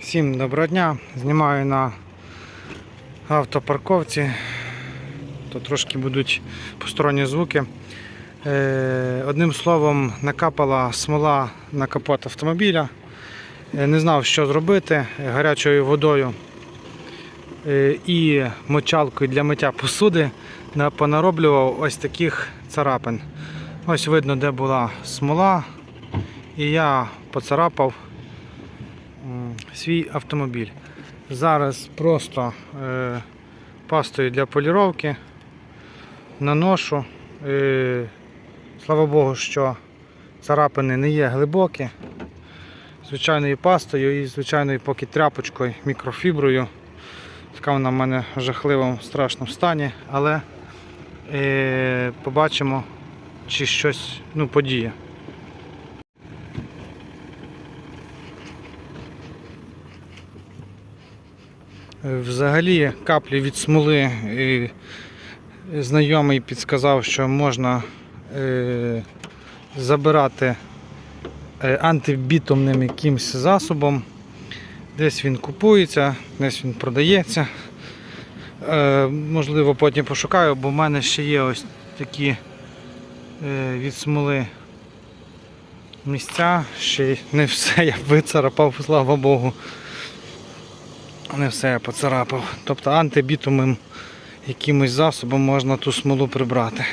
Всім доброго дня. Знімаю на автопарковці. То трошки будуть посторонні звуки. Е, Одним словом, накапала смола на капот автомобіля. Е, Не знав, що зробити гарячою водою е, і мочалкою для миття посуди понароблював ось таких царапин. Ось видно, де була смола, і я поцарапав свій автомобіль. Зараз просто е, пастою для поліровки наношу. Е, слава Богу, що царапини не є глибокі. Звичайною пастою і звичайною поки тряпочкою, мікрофіброю. Така вона в мене в жахливому страшному стані, але е, побачимо, чи щось ну, подіє. Взагалі каплі від смоли знайомий підказав, що можна е, забирати е, антибітумним якимось засобом. Десь він купується, десь він продається. Е, можливо, потім пошукаю, бо в мене ще є ось такі від смоли місця. Ще не все я вицарапав, слава Богу. Не все я поцарапав. Тобто антибітумим якимось засобом можна ту смолу прибрати.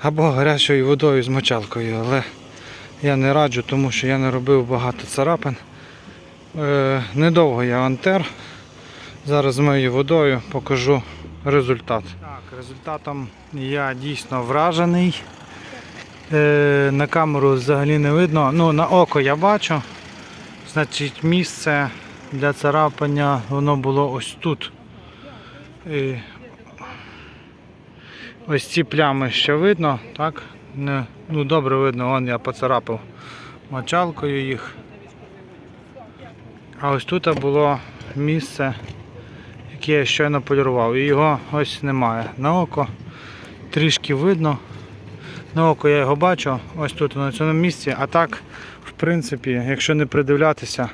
Або гарячою водою з мочалкою, але я не раджу, тому що я не робив багато царапин. Е, недовго я антер. Зараз моєю водою покажу результат. Так, результатом я дійсно вражений. Е, на камеру взагалі не видно. Ну, на око я бачу. Значить, місце для царапання воно було ось тут. І ось ці плями ще видно, так? Не, ну добре видно, вон я поцарапав мочалкою їх. А ось тут було місце, яке я щойно полірував. І його ось немає. На око трішки видно. На око я його бачу, ось тут на цьому місці. А так, в принципі, якщо не придивлятися,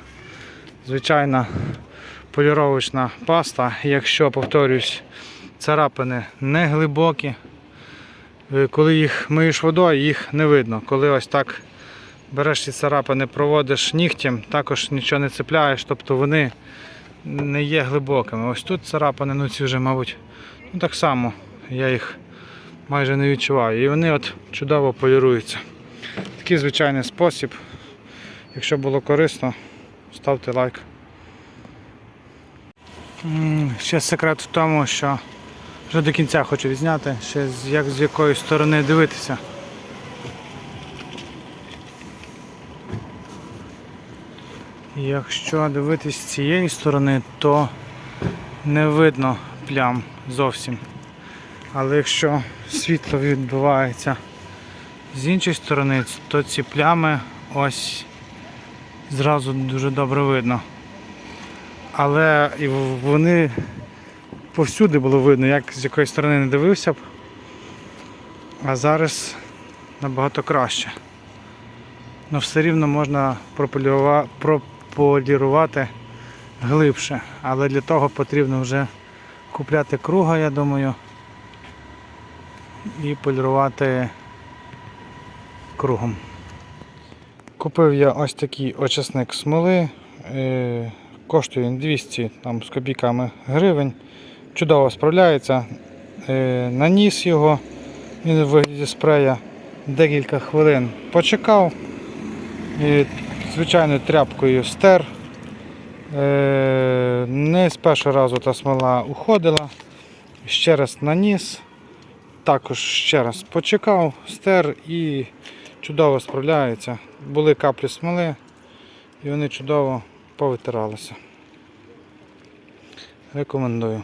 звичайна поліровочна паста. Якщо, повторюсь, царапини не глибокі. Е, Коли їх миєш водою, їх не видно. Коли ось так береш ці царапини, проводиш нігтем, також нічого не цепляєш, тобто вони не є глибокими. Ось тут царапини, ну ці вже, мабуть, ну так само я їх майже не відчуваю. І вони от чудово поліруються. Такий звичайний спосіб. Якщо було корисно, ставте лайк. Ще секрет в тому, що вже до кінця хочу відзняти, ще з, як з якої сторони дивитися. Якщо дивитись з цієї сторони, то не видно плям зовсім. Але якщо світло відбивається з іншої сторони, то ці плями ось зразу дуже добре видно. Але і вони повсюди було видно, як з якої сторони не дивився б. А зараз набагато краще. Ну все рівно можна прополірувати глибше. Але для того потрібно вже купляти круга, я думаю, і полірувати кругом. Купив я ось такий очисник смоли. Е, коштує він 200 там, з копійками гривень. Чудово справляється. Е, наніс його, він в вигляді спрея декілька хвилин почекав. І, звичайною тряпкою стер. Е, не з першого разу та смола уходила. Ще раз наніс. Також ще раз почекав, стер і чудово справляються. Були каплі смоли і вони чудово повитиралися. Рекомендую.